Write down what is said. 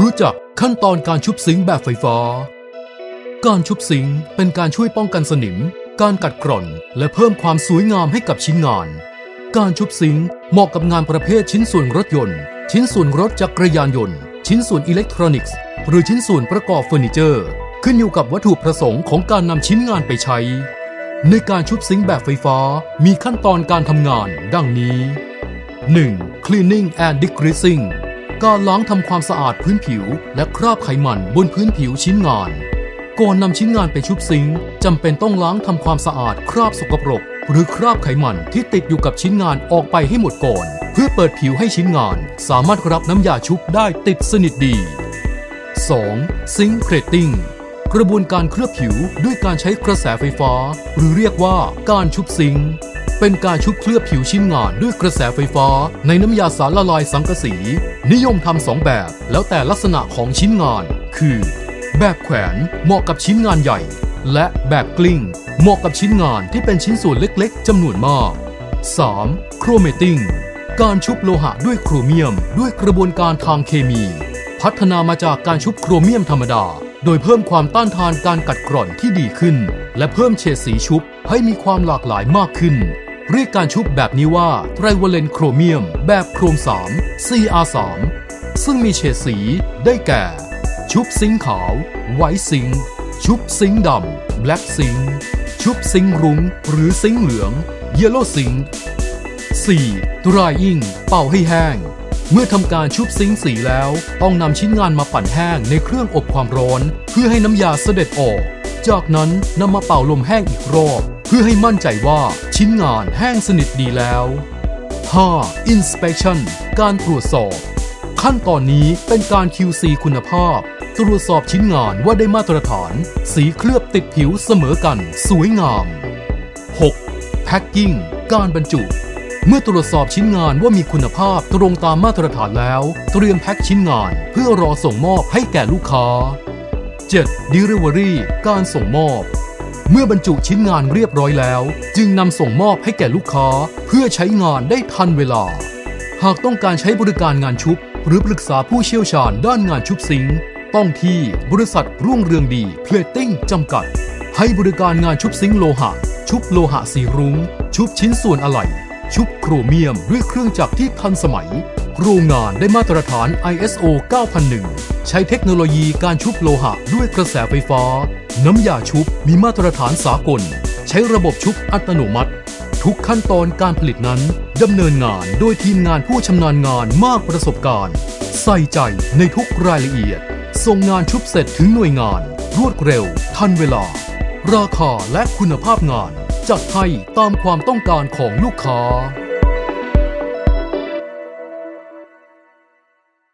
รู้จักขั้นตอนการชุบซิงแบบไฟฟ้า การชุบซิงเป็นการช่วยป้องกันสนิม การกัดกร่อน และเพิ่มความสวยงามให้กับชิ้นงาน การชุบซิงเหมาะกับงานประเภทชิ้นส่วนรถยนต์ ชิ้นส่วนรถจักรยานยนต์ ชิ้นส่วนอิเล็กทรอนิกส์ หรือชิ้นส่วนประกอบเฟอร์นิเจอร์ ขึ้นอยู่กับวัตถุประสงค์ของการนำชิ้นงานไปใช้ ในการชุบซิงแบบไฟฟ้ามีขั้นตอนการทำงาน ดังนี้ 1. Cleaning and Degreasing การล้างทำความสะอาดพื้นผิว และคราบไขมันบนพื้นผิวชิ้นงานก่อนนำชิ้นงานไปชุบซิงจำเป็นต้องล้างทำความสะอาดคราบสกปรก หรือคราบไขมันที่ติดอยู่กับชิ้นงานออกไปให้หมดก่อน เพื่อเปิดผิวให้ชิ้นงาน สามารถรับน้ำยาชุบได้ติดสนิทดี 2. Zinc Plating กระบวนการเคลือบผิวด้วยการใช้กระแสไฟฟ้า หรือเรียกว่าการชุบซิงเป็นการชุบเคลือบผิวชิ้นงานด้วยกระแสไฟฟ้า ในน้ำยาสารละลายสังกะสี นิยมทำสองแบบแล้วแต่ลักษณะของชิ้นงาน คือ แบบแขวนเหมาะกับชิ้นงานใหญ่ และแบบกลิ้ง เหมาะกับชิ้นงานที่เป็นชิ้นส่วนเล็กๆจำนวนมาก 3. โครเมติ้งการชุบโลหะด้วยโครเมียม ด้วยกระบวนการทางเคมี พัฒนามาจากการชุบโครเมียมธรรมดา โดยเพิ่มความต้านทานการกัดกร่อนที่ดีขึ้น และเพิ่มเฉดสีชุบให้มีความหลากหลายมากขึ้น เรียกการชุบแบบนี้ว่าไตรวเลนโครเมียม แบบโครม 3 CR3 ซึ่งมีเฉดสีได้แก่ ชุบซิงขาว ไวท์ซิง ชุบซิงดำแบล็กซิง ชุบซิงรุ้ง หรือซิงเหลือง เยลโล่ซิงค์ 4. drying เป่าให้แห้ง เมื่อทำการชุบซิงสีแล้ว ต้องนำชิ้นงานมาปั่นแห้งในเครื่องอบความร้อน เพื่อให้น้ำยาเสด็จออก จากนั้นนำมาเป่าลมแห้งอีกรอบ พื่อให้มั่นใจว่าชิ้นงานแห้งสนิทดีแล้ว 5. inspection การตรวจสอบ ขั้นตอนนี้เป็นการ QC คุณภาพ ตรวจสอบชิ้นงานว่าได้มาตรฐาน สีเคลือบติดผิวเสมอกัน สวยงาม 6. Packing การบรรจุ เมื่อตรวจสอบชิ้นงานว่ามีคุณภาพตรงตามมาตรฐานแล้ว เตรียมแพ็คชิ้นงาน เพื่อรอส่งมอบให้แก่ลูกค้า 7. Delivery การส่งมอบ เมื่อบรรจุชิ้นงานเรียบร้อยแล้ว จึงนำส่งมอบให้แก่ลูกค้า เพื่อใช้งานได้ทันเวลา หากต้องการใช้บริการงานชุบ หรือปรึกษาผู้เชี่ยวชาญด้านงานชุบซิงต้องที่บริษัทรุ่งเรืองดีเพลตติ้งจำกัด ให้บริการงานชุบซิงโลหะ ชุบโลหะสีรุง้ง ชุบชิ้นส่วนอะไหล่ชุบโครเมียมด้วยเครื่องจักรที่ทันสมัย โรงงานได้มาตรฐาน ISO 9001 ใช้เทคโนโลยีการชุบโลหะด้วยกระแสไฟฟ้า น้ำยาชุบมีมาตรฐานสากล ใช้ระบบชุบอัตโนมัติ ทุกขั้นตอนการผลิตนั้นดำเนินงานโดยทีมงานผู้ชำนาญงานมากประสบการณ์ ใส่ใจในทุกรายละเอียด ส่งงานชุบเสร็จถึงหน่วยงาน รวดเร็ว ทันเวลา ราคาและคุณภาพงาน จัดให้ตามความต้องการของลูกค้า